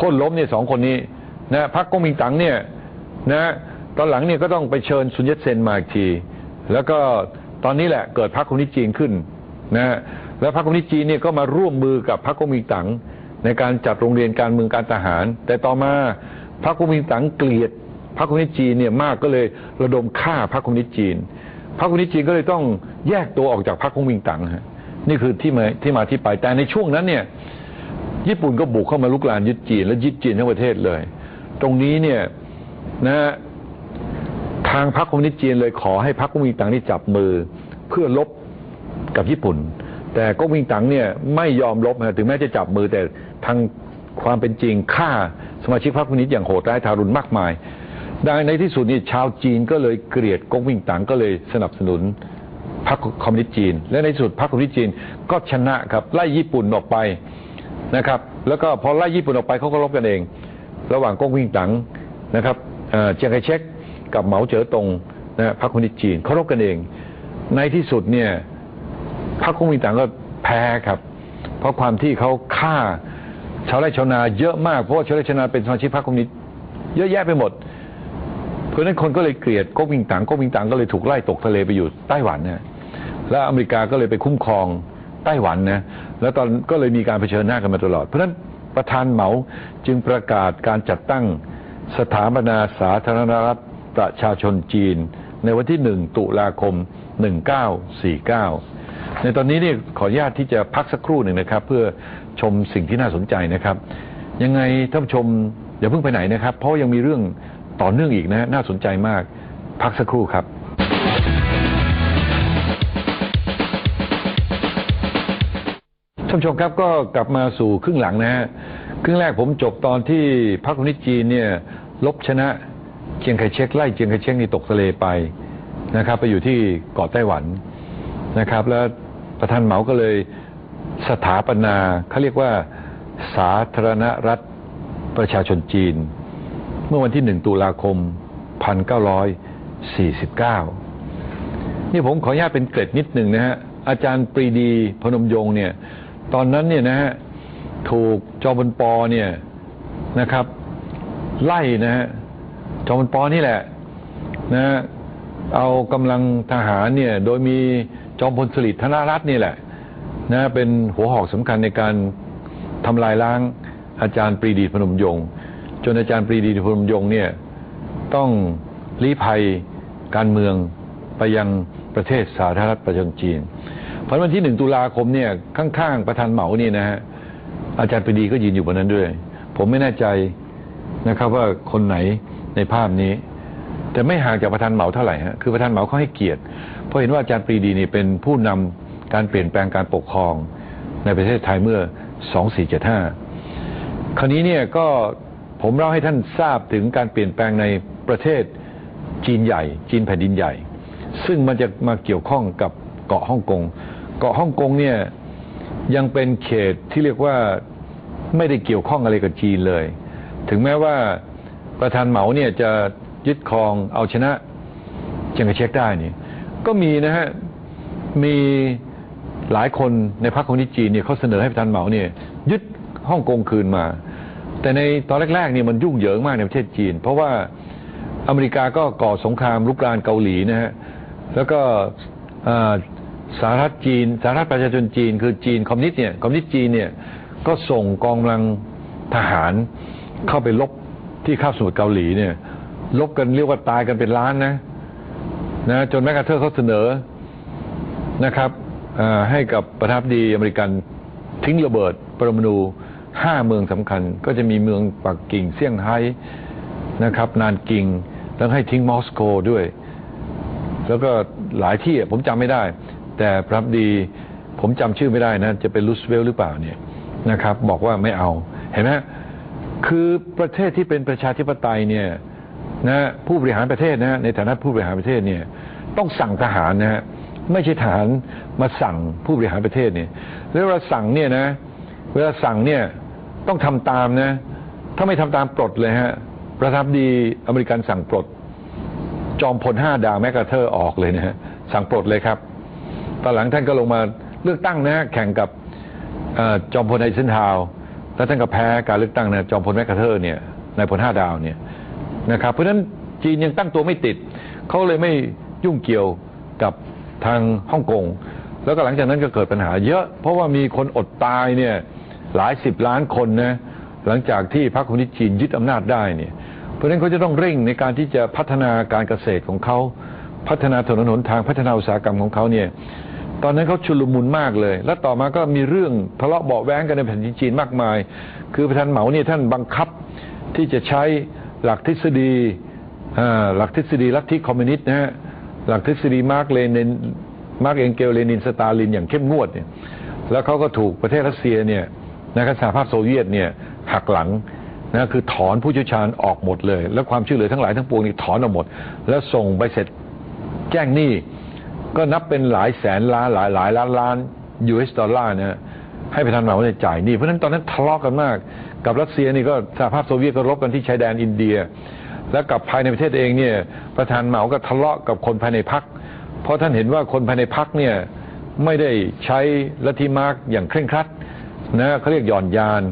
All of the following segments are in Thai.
ค่นล้มเนี่ยสองคนนี้นะพรรคก๊กมินตั๋งเนี่ยนะตอนหลังเนี่ยก็ต้องไปเชิญซุนยัตเซนมาอีกที แล้วก็ตอนนี้แหละเกิดพรรคคอมมิวนิสต์จีนขึ้นนะแล้วพรรคคอมมิวนิสต์จีนเนี่ยก็มาร่วมมือกับพรรคก๊กมินตั๋งในการจัดโรงเรียนการเมืองการทหาร แต่ต่อมาพรรคก๊กมินตั๋งเกลียดพรรคคอมมิวนิสต์จีนเนี่ยมากก็เลยระดมฆ่าพรรคคอมมิวนิสต์จีนพรรคคอมมิวนิสต์จีนก็เลยต้องแยกตัวออกจากพรรคก๊กมินตั๋งฮะนี่คือที่มาที่มาที่ไปแต่ในช่วงนั้นเนี่ย ญี่ปุ่นก็บุกเข้ามาลุกลานยึดจีน และยึดจีนทั้งประเทศเลย ตรงนี้เนี่ยนะฮะทางพรรคคอมมิวนิสต์จีนเลยขอให้พรรคก๊กมินตังนี่จับมือเพื่อลบกับญี่ปุ่น แต่ก๊กมินตั๋งเนี่ยไม่ยอมลบนะถึงแม้จะจับมือแต่ทางความเป็นจริงฆ่าสมาชิกพรรคคอมมิวนิสต์อย่างโหดร้ายทารุณมากมาย ดังในที่สุดนี่ชาวจีนก็เลยเกลียดก๊กมินตั๋งก็เลยสนับสนุนพรรคคอมมิวนิสต์จีน และในที่สุดพรรคคอมมิวนิสต์จีนก็ชนะครับไล่ญี่ปุ่นออกไป นะครับ แล้วก็พอไล่ญี่ปุ่นออกไปเขาก็รบกันเอง ระหว่างก๊กมินตั๋งนะครับเจียงไคเชกกับเหมาเจ๋อตงนะพรรคคอมมิวนิสต์จีนเขารบกันเอง ในที่สุดเนี่ยพรรคก๊กมินตั๋งก็แพ้ครับ เพราะความที่เขาฆ่าชาวไร่ชาวนาเยอะมากเพราะว่าชาวไร่ชาวนาเป็นสมาชิกพรรคคอมมิวนิสต์เยอะแยะไปหมด เพราะนั้นคนก็เลยเกลียดก๊กมินตั๋งก๊กมินตั๋งก็เลยถูกไล่ตกทะเลไปอยู่ไต้หวันนะแล้วอเมริกาก็เลยไปคุ้มครอง ไต้หวันนะแล้วตอนก็เลยมีการเผชิญหน้ากันมาตลอด เพราะฉะนั้นประธานเหมาจึงประกาศการจัดตั้งสถาปนาสาธารณรัฐประชาชนจีน ในวันที่ 1 ตุลาคม 1949 ในตอนนี้เนี่ยขออนุญาตที่จะพักสักครู่หนึ่งนะครับ เพื่อชมสิ่งที่น่าสนใจนะครับ ยังไงท่านชมอย่าเพิ่งไปไหนนะครับ เพราะยังมีเรื่องต่อเนื่องอีกนะน่าสนใจมาก พักสักครู่ครับ ท่านผู้ชมครับก็กลับมาสู่ครึ่งหลังนะฮะครึ่งแรกผมจบตอนที่พรรคคอมมิวนิสต์จีนเนี่ยลบชนะเจียงไคเชกไล่เจียงไคเชกนี่ตกทะเลไปนะครับ ไปอยู่ที่เกาะไต้หวันนะครับ แล้วประธานเหมาก็เลยสถาปนาเขาเรียกว่าสาธารณรัฐประชาชนจีน เมื่อวันที่1ตุลาคม 1949 นี่ผมขออนุญาตเป็นเกร็ดนิดหนึ่งนะฮะอาจารย์ปรีดีพนมยงค์เนี่ย ตอนนั้นเนี่ยนะฮะถูกจอมพลปอเนี่ยนะครับ ไล่นะฮะจอมพลปอนี่แหละนะฮะเอากำลังทหารเนี่ย โดยมีจอมพลสฤษดิ์ธนรัตน์นี่แหละนะเป็นหัวหอกสำคัญในการทำลายล้างอาจารย์ปรีดีพนมยงค์จนอาจารย์ปรีดีพนมยงค์เนี่ยต้องลี้ภัยการเมืองไปยังประเทศสาธารณรัฐประชาชนจีน เพราะวันที่หนึ่งตุลาคมเนี่ยข้างๆประธานเหมาเนี่ยนะฮะอาจารย์ปรีดีก็ยืนอยู่บนนั้นด้วย ผมไม่แน่ใจนะครับว่าคนไหนในภาพนี้ แต่ไม่ห่างจากประธานเหมาเท่าไหร่ฮะคือประธานเหมาเขาให้เกียรติเพราะเห็นว่าอาจารย์ปรีดีนี่เป็นผู้นำการเปลี่ยนแปลงการปกครองในประเทศไทยเมื่อ 2475 คราวนี้เนี่ยก็ผมเล่าให้ท่านทราบถึงการเปลี่ยนแปลงในประเทศจีนใหญ่ จีนแผ่นดินใหญ่ ซึ่งมันจะมาเกี่ยวข้องกับเกาะฮ่องกง เกาะฮ่องกงเนี่ยยังเป็นเขตที่เรียกว่าไม่ได้เกี่ยวข้องอะไรกับจีนเลย ถึงแม้ว่าประธานเหมาเนี่ยจะยึดครองเอาชนะเจียงไคเชกได้นี่ก็มีนะฮะมีหลายคนในพรรคคอมมิวนิสต์จีนเนี่ยเขาเสนอให้ประธานเหมาเนี่ยยึดฮ่องกงคืนมา แต่ในตอนแรกๆเนี่ยมันยุ่งเหยิงมากในประเทศจีน เพราะว่าอเมริกาก็ก่อสงครามลุกรานเกาหลีนะฮะแล้วก็อ่า สหรัฐจีนสหรัฐประชาชนจีน คือจีนคอมมิวนิสต์เนี่ยคอมมิวนิสต์จีนเนี่ยก็ส่งกองกำลังทหารเข้าไปลบที่คาบสมุทรเกาหลีเนี่ยลบกันเรียกว่าตายกันเป็นล้านนะนะจนแมคคาเทอร์เขาเสนอนะครับให้กับประธานาธิบดีอเมริกันทิ้งระเบิดปรมาณูห้าเมืองสำคัญ ก็จะมีเมืองปักกิ่งเซี่ยงไฮ้นะครับ นานกิงแล้วให้ทิ้งมอสโกด้วย แล้วก็หลายที่อะผมจำไม่ได้ แต่พระดีผมจำชื่อไม่ได้นะ จะเป็นรูสเวลต์หรือเปล่าเนี่ยนะครับ บอกว่าไม่เอาเห็นไหมคือประเทศที่เป็นประชาธิปไตยเนี่ยนะผู้บริหารประเทศนะในฐานะผู้บริหารประเทศเนี่ยต้องสั่งทหารนะฮะไม่ใช่ทหารมาสั่งผู้บริหารประเทศเนี่ยแล้วเวลาสั่งเนี่ยนะ เวลาสั่งเนี่ยต้องทำตามนะ ถ้าไม่ทำตามปลดเลยฮะประธานาธิบดีอเมริกันสั่งปลด จอมพลห้าดาวแมคคาเทอร์ออกเลยนะฮะสั่งปลดเลยครับ ตอนหลังท่านก็ลงมาเลือกตั้งนะแข่งกับอจอมพลไอเซนฮาวแล้วท่านก็แพ้การเลือกตั้งนะจอมพลแมคคาเทอร์เนี่ยนายพลห้าดาวเนี่ยนะครับเพราะฉะนั้นจีนยังตั้งตัวไม่ติด เขาเลยไม่ยุ่งเกี่ยวกับทางฮ่องกง แล้วก็หลังจากนั้นก็เกิดปัญหาเยอะ เพราะว่ามีคนอดตายเนี่ยหลายสิบล้านคนนะหลังจากที่พรรคคอมมิวนิสต์จีนยึดอำนาจได้เนี่ยเพราะฉะนั้นเขาจะต้องเร่งในการที่จะพัฒนาการเกษตรของเขาพัฒนาถนนหนทางพัฒนาอุตสาหกรรมของเขาเนี่ย ตอนนั้นเขาชุลมุนมากเลย แล้วต่อมาก็มีเรื่องทะเลาะเบาแว้งกันในแผ่นดินจีนมากมาย คือประธานเหมาเนี่ยท่านบังคับที่จะใช้หลักทฤษฎีหลักทฤษฎีลัทธิคอมมิวนิสต์นะฮะหลักทฤษฎีมาร์กเลนินมาร์กเองเกลเลนินสตาลินอย่างเข้มงวดเนี่ยแล้วเขาก็ถูกประเทศรัสเซียเนี่ยนะครับสหภาพโซเวียตเนี่ยหักหลังนะคือถอนผู้เชี่ยวชาญออกหมดเลย แล้วความช่วยเหลือทั้งหลายทั้งปวงนี่ถอนออกหมด แล้วส่งใบเสร็จแจ้งหนี้ ก็นับเป็นหลายแสนล้านหลายหลายล้านล้าน US ดอลลาร์นะให้ประธานเหมาเนี่ยจ่ายนี้เพราะฉะนั้นตอนนั้นทะเลาะกันมาก กับรัสเซียนี่ก็สหภาพโซเวียตก็รบกันที่ชายแดนอินเดีย แล้วกับภายในประเทศเองเนี่ยประธานเหมาก็ทะเลาะกับคนภายในพรรคเพราะท่านเห็นว่าคนภายในพรรคเนี่ยไม่ได้ใช้ลัทธิมาร์กอย่างเคร่งครัดนะเขาเรียกหย่อนยาน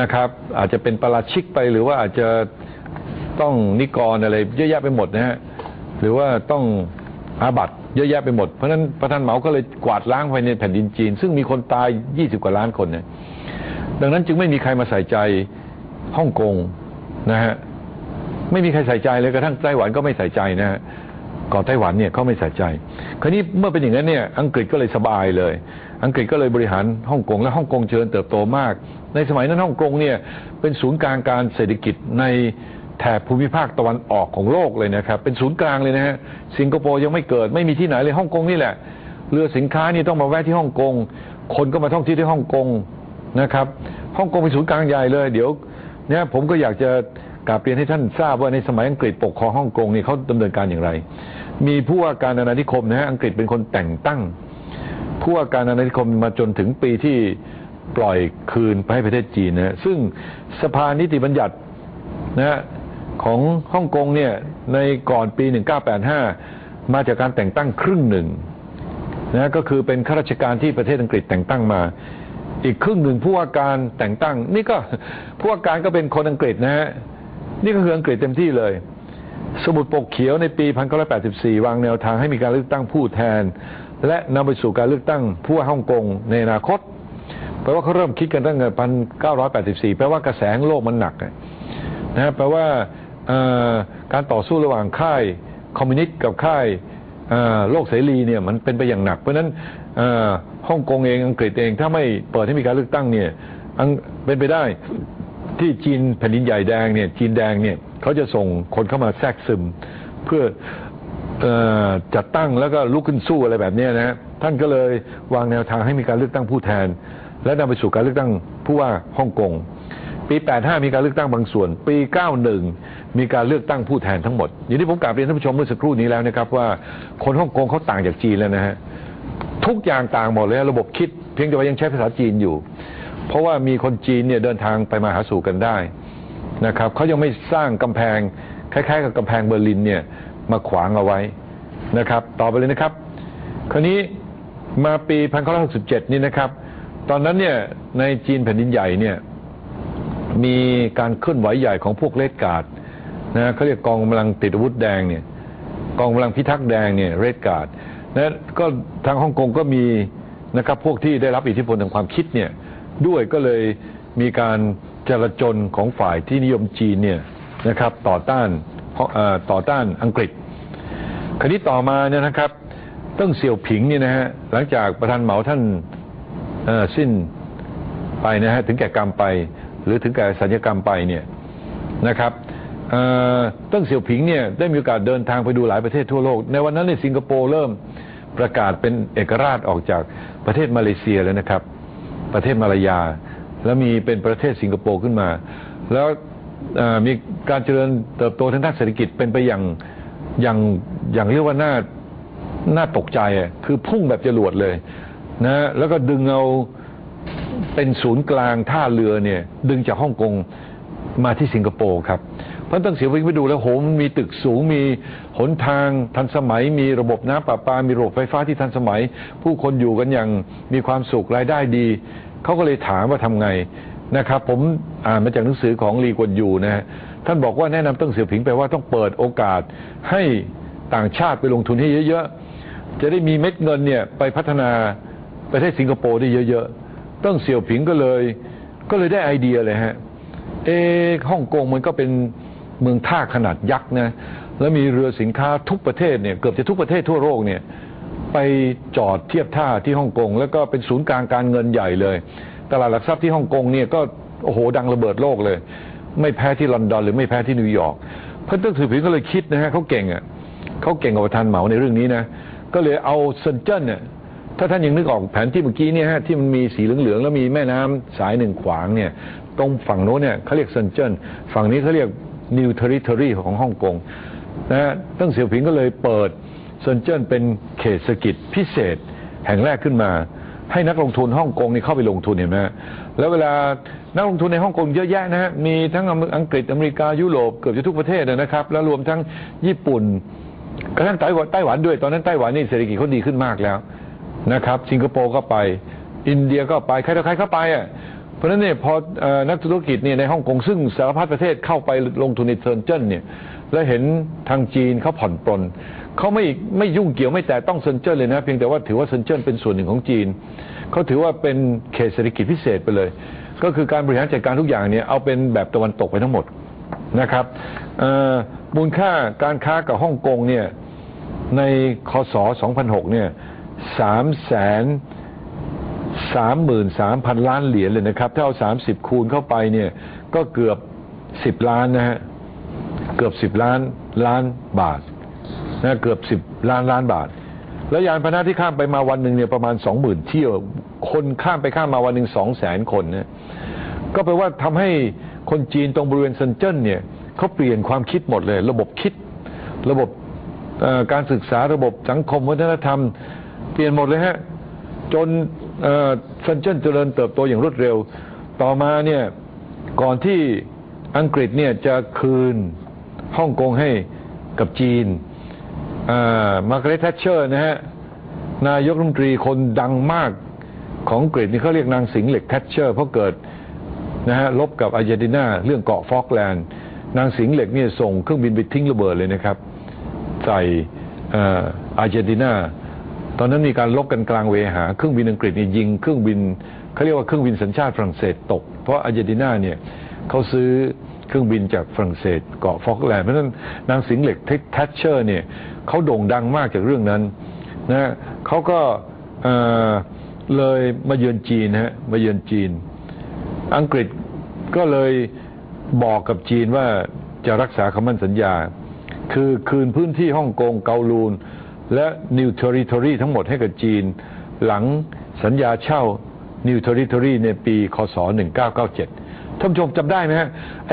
นะครับ อาจจะเป็นปาราชิกไปหรือว่าอาจจะต้องนิกรอะไรเยอะแยะไปหมดนะฮะหรือว่าต้องอาบัต เยอะแยะไปหมด เพราะฉะนั้นประธานเหมาก็เลยกวาดล้างภายในแผ่นดินจีน ซึ่งมีคนตาย 20 กว่าล้านคนเนี่ยดังนั้นจึงไม่มีใครมาใส่ใจฮ่องกงนะฮะไม่มีใครใส่ใจเลยกระทั่งไต้หวันก็ไม่ใส่ใจนะฮะก่อนไต้หวันเนี่ยเขาไม่ใส่ใจ คราวนี้เมื่อเป็นอย่างนั้นเนี่ยอังกฤษก็เลยสบายเลย อังกฤษก็เลยบริหารฮ่องกงและฮ่องกงเจริญเติบโตมาก ในสมัยนั้นฮ่องกงเนี่ยเป็นศูนย์กลางการเศรษฐกิจใน แถบภูมิภาคตะวันออกของโลกเลยนะครับ เป็นศูนย์กลางเลยนะฮะสิงคโปร์ยังไม่เกิดไม่มีที่ไหนเลยฮ่องกงนี่แหละ เรือสินค้านี่ต้องมาแวะที่ฮ่องกง คนก็มาท่องเที่ยวที่ฮ่องกงนะครับฮ่องกงเป็นศูนย์กลางใหญ่เลย เดี๋ยวเนี่ยผมก็อยากจะกราบเรียนให้ท่านทราบว่าในสมัยอังกฤษปกครองฮ่องกงนี่เขาดำเนินการอย่างไร มีผู้ว่าการอาณานิคมนะฮะอังกฤษเป็นคนแต่งตั้ง ผู้ว่าการอาณานิคมมาจนถึงปีที่ปล่อยคืนไปให้ประเทศจีนนะฮะซึ่งสภานิติบัญญัตินะฮะ ของฮ่องกงเนี่ยในก่อนปี 1985 มาจากการแต่งตั้งครึ่งหนึ่งนะก็คือเป็นข้าราชการที่ประเทศอังกฤษแต่งตั้งมา อีกครึ่งหนึ่งผู้ว่าการแต่งตั้ง นี่ก็ผู้ว่าการก็เป็นคนอังกฤษนะฮะนี่ก็คืออังกฤษเต็มที่เลย สมุดปกเขียวในปี 1984 วางแนวทางให้มีการเลือกตั้งผู้แทน และนำไปสู่การเลือกตั้งผู้ว่าฮ่องกงในอนาคตแปลว่าเขาเริ่มคิดกันตั้งแต่1984 แปลว่ากระแสงโลกมันหนักอะ นะแปลว่าการต่อสู้ระหว่างค่ายคอมมิวนิสต์กับค่ายโลกเสรีเนี่ยมันเป็นไปอย่างหนัก เพราะฉะนั้นฮ่องกงเองอังกฤษเองถ้าไม่เปิดให้มีการเลือกตั้งเนี่ยเป็นไปได้ที่จีนแผ่นดินใหญ่แดงเนี่ยจีนแดงเนี่ยเขาจะส่งคนเข้ามาแทรกซึม เพื่ออจัดตั้งแล้วก็ลุกขึ้นสู้อะไรแบบนี้นะฮะท่านก็เลยวางแนวทางให้มีการเลือกตั้งผู้แทน และนำไปสู่การเลือกตั้งผู้ว่าฮ่องกง ปี 85 มีการเลือกตั้งบางส่วน ปี 91 มีการเลือกตั้งผู้แทนทั้งหมด อย่างที่ผมกล่าวเรียนท่านผู้ชมเมื่อสักครู่นี้แล้วนะครับว่าคนฮ่องกงเขาต่างจากจีนแล้วนะฮะทุกอย่างต่างหมดเลยระบบคิดเพียงแต่ว่ายังใช้ภาษาจีนอยู่ เพราะว่ามีคนจีนเนี่ยเดินทางไปมาหาสู่กันได้นะครับเขายังไม่สร้างกำแพงคล้ายๆ กับกำแพงเบอร์ลินเนี่ยมาขวางเอาไว้นะครับ ต่อไปเลยนะครับ คราวนี้มาปี 1967 นี่นะครับ ตอนนั้นเนี่ยในจีนแผ่นดินใหญ่เนี่ย มีการเคลื่อนไหวใหญ่ของพวกเลดการ์ดนะเขาเรียกกองกำลังติดอาวุธแดงเนี่ยกองกำลังพิทักษ์แดงเนี่ยเรดการ์ดนะก็ทางฮ่องกงก็มีนะครับพวกที่ได้รับอิทธิพลทางความคิดเนี่ยด้วยก็เลยมีการจลาจลของฝ่ายที่นิยมจีนเนี่ยนะครับต่อต้านต่อต้านอังกฤษคราวนี้ต่อมาเนี่ยนะครับติ้งเสี่ยวผิงเนี่ยนะฮะหลังจากประธานเหมาท่านสิ้นไปนะฮะถึงแก่กรรมไป หรือถึงแก่สัญญกรรมไปเนี่ยนะครับต้งเสี่ยวผิงเนี่ยได้มีโอกาสเดินทางไปดูหลายประเทศทั่วโลก ในวันนั้นในสิงคโปร์เริ่มประกาศเป็นเอกราชออกจากประเทศมาเลเซียแล้วนะครับ ประเทศมาลายา แล้วมีเป็นประเทศสิงคโปร์ขึ้นมา แล้วมีการเจริญเติบโตทางด้านเศรษฐกิจเป็นไปอย่างอย่างอย่างเรียกว่าน่าน่าตกใจคือพุ่งแบบจรวดเลยนะแล้วก็ดึงเอา เป็นศูนย์กลางท่าเรือเนี่ยดึงจากฮ่องกงมาที่สิงคโปร์ครับเพราะตั้งเสียวิ่งไปดูแล้วโหมมีตึกสูงมีหนทางทันสมัย มีระบบน้ำประปา มีระบบไฟฟ้าที่ทันสมัย ผู้คนอยู่กันอย่างมีความสุขรายได้ดีเขาก็เลยถามว่าทำไงนะครับ ผมอ่านมาจากหนังสือของลีกวนยูนะฮะท่านบอกว่าแนะนำตั้งเสียผิงไปว่าต้องเปิดโอกาสให้ต่างชาติไปลงทุนให้เยอะๆจะได้มีเม็ดเงินเนี่ยไปพัฒนาประเทศสิงคโปร์ได้เยอะๆ ตั้งเสี่ยวผิงก็เลย ก็เลยได้ไอเดียเลยฮะ เอฮ่องกงมันก็เป็นเมืองท่าขนาดยักษ์นะ แล้วมีเรือสินค้าทุกประเทศเนี่ยเกือบจะทุกประเทศทั่วโลกเนี่ยไปจอดเทียบท่าที่ฮ่องกง แล้วก็เป็นศูนย์กลางการเงินใหญ่เลย ตลาดหลักทรัพย์ที่ฮ่องกงเนี่ยก็โอ้โหดังระเบิดโลกเลย ไม่แพ้ที่ลอนดอนหรือไม่แพ้ที่นิวยอร์กเพื่อนต้องถือผิงก็เลยคิดนะฮะเขาเก่งอะเขาเก่งกว่าประธานเหมาในเรื่องนี้นะ ก็เลยเอาเซนเจิ้นเนี่ย ถ้าท่านยังนึกออกแผนที่เมื่อกี้เนี่ยฮะที่มันมีสีเหลืองๆแล้วมีแม่น้ำสายหนึ่งขวางเนี่ยตรงฝั่งโน้นเนี่ยเขาเรียกเซนเจิ้นฝั่งนี้เขาเรียก New Territory ของฮ่องกงนะฮะตั้งเสี่ยวผิงก็เลยเปิดเซนเจิ้นเป็นเขตเศรษฐกิจพิเศษแห่งแรกขึ้นมา ให้นักลงทุนฮ่องกงนี่เข้าไปลงทุนเห็นไหมฮะแล้วเวลานักลงทุนในฮ่องกงเยอะแยะนะฮะมีทั้งอังกฤษอเมริกายุโรปเกือบจะทุกประเทศนะครับ แล้วรวมทั้งญี่ปุ่นกระทั่งไต้หวันไต้หวันด้วยตอนนั้นไต้หวันนี่เศรษฐกิจเขาดีขึ้นมากแล้ว นะครับ สิงคโปร์ก็ไป อินเดียก็ไป ใครต่อใครก็ไปอะเพราะฉะนั้นเนี่ยพอเอ่อนักธุรกิจเนี่ยในฮ่องกงซึ่งสารพัดประเทศเข้าไปลงทุนในเซินเจิ้นเนี่ยแล้วเห็นทางจีนเขาผ่อนปลนเขาไม่ไม่ยุ่งเกี่ยวไม่แต่ต้องเซินเจิ้นเลยนะเพียงแต่ว่าถือว่าเซินเจิ้นเป็นส่วนหนึ่งของจีนเขาถือว่าเป็นเขตเศรษฐกิจพิเศษไปเลย ก็คือการบริหารจัดการทุกอย่างเนี่ยเอาเป็นแบบตะวันตกไปทั้งหมดนะครับเออมูลค่าการค้ากับฮ่องกงเนี่ยในคศ2006เนี่ย 3แสน33,000ล้านเหรียญเลยนะครับ ถ้าเอา30คูณเข้าไปเนี่ย ก็เกือบ10ล้านนะฮะ เกือบ10ล้านล้านบาทนะเกือบ10ล้านล้านบาท แล้วยานพาหนะที่ข้ามไปมาวันหนึ่งเนี่ยประมาณ20,000เที่ยว คนข้ามไปข้ามมาวันหนึ่ง2แสนคนนะก็แปลว่าทำให้คนจีนตรงบริเวณเซนเจิ้นเนี่ยเขาเปลี่ยนความคิดหมดเลย ระบบคิด ระบบการศึกษาระบบสังคมวัฒนธรรม เปลี่ยนหมดเลยฮะ จนเซนเจนเจริญเติบโตอย่างรวดเร็ว ต่อมาเนี่ยก่อนที่อังกฤษเนี่ยจะคืนฮ่องกงให้กับจีนมาร์กาเร็ตแทชเชอร์นะฮะนายกรัฐมนตรีคนดังมากของอังกฤษนี่เขาเรียกนางสิงห์เหล็กแทชเชอร์เพราะเกิดนะฮะลบกับอาร์เจนตินาเรื่องเกาะฟอกแลนด์นางสิงห์เหล็กเนี่ยส่งเครื่องบินไปทิ้งระเบิดเลยนะครับ ใส่อออาร์เจนตินา อนนั้นมีการลบกันกลางเวหา เครื่องบินอังกฤษเนี่ยยิงเครื่องบินเขาเรียกว่าเครื่องบินสัญชาติฝรั่งเศสตก เพราะอาร์เจนตินาเนี่ยเขาซื้อเครื่องบินจากฝรั่งเศสเกาะฟอกแลนด์เพราะนั้นนางสิงเหล็กแทชเชอร์เนี่ยเขาโด่งดังมากจากเรื่องนั้นนะเขาก็เออเลยมาเยือนจีนฮะมาเยือนจีน อังกฤษก็เลยบอกกับจีนว่าจะรักษาคำมั่นสัญญา คือคืนพื้นที่ฮ่องกงเกาลูน และนิวเทอริทอรีทั้งหมดให้กับจีน หลังสัญญาเช่านิวเทอริทอรีในปี คศ 1997ท่านผู้ชมจำได้ไหมฮะไอ